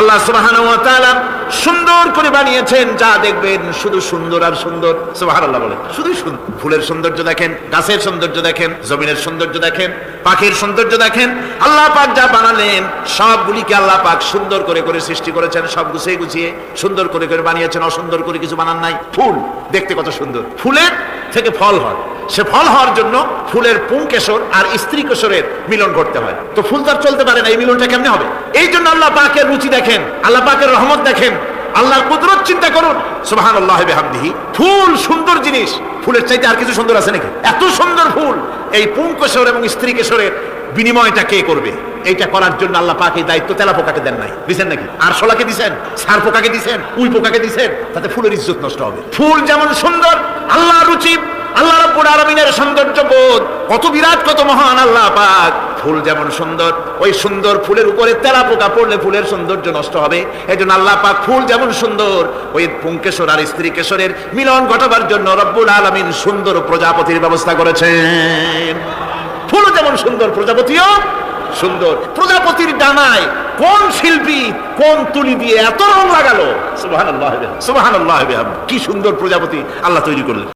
আল্লাহ তাআলা সুন্দর করে বানিয়েছেন, যা দেখবেন শুধু সুন্দর আর সুন্দর। সুবহানাল্লাহ বলে শুধু ফুলের সৌন্দর্য দেখেন, গাছের সৌন্দর্য দেখেন, জমিনের সৌন্দর্য দেখেন, পাখির সৌন্দর্য দেখেন। আল্লাহ পাক যা বানালেন, সবগুলিকে আল্লাহ পাক সুন্দর করে করে সৃষ্টি করেছেন, সব গুছিয়ে গুছিয়ে সুন্দর করে করে বানিয়েছেন, অসুন্দর করে কিছু বানান নাই। ফুল, দেখতে কত সুন্দর। ফুলের থেকে ফল হয়। সে ফল হওয়ার জন্য ফুলের পুংকেশর আর স্ত্রী কেশরের মিলন ঘটতে হয়। তো ফুল তো চলতে পারে না, এই মিলনটা কেমনে হবে? এই জন্য আল্লাহ পাকের রুচি দেখেন, আল্লাহ পাকের রহমত দেখেন। আল্লাহর কুদরত চিন্তা করুন। সুবহান আল্লাহ বেহামদিহি। ফুল সুন্দর জিনিস। ফুলের চাইতে আর কিছু সুন্দর আছে নাকি? এত সুন্দর ফুল। এই পুংকেশর এবং স্ত্রী কেশরের বিনিময়টা কে করবে? এইটা করার জন্য আল্লাহ পাক দায়িত্ব তেলা পোকাকে দেন নাই। দিছেন নাকি? আর শোলাকে দিছেন? সার পোকাকে দিছেন? উই পোকাকে দিছেন? তাতে ফুলের ইজ্জত নষ্ট হবে। ফুল যেমন সুন্দর আল্লাহ রাব্বুল আলামিনের সৌন্দর্য বোধ কত বিরাট, কত মহান আল্লাহ পাক। ফুল যেমন সুন্দর, ওই সুন্দর ফুলের উপরে তেলা পোকা পড়লে ফুলের সৌন্দর্য নষ্ট হবে। এই জন্য আল্লাহ পাক ফুল যেমন সুন্দর, ওই পুংকেশর আর স্ত্রী কেশরের মিলন ঘটাবার জন্য রব্বুল আলামিন সুন্দর প্রজাপতির ব্যবস্থা করেছেন। ফুলও যেমন সুন্দর, প্রজাপতিও সুন্দর। প্রজাপতির ডানায় কোন শিল্পী, কোন তুলি দিয়ে এত রং লাগালো? সুবহানাল্লাহ সুবহানাল্লাহ কি সুন্দর প্রজাপতি আল্লাহ তৈরি করলেন।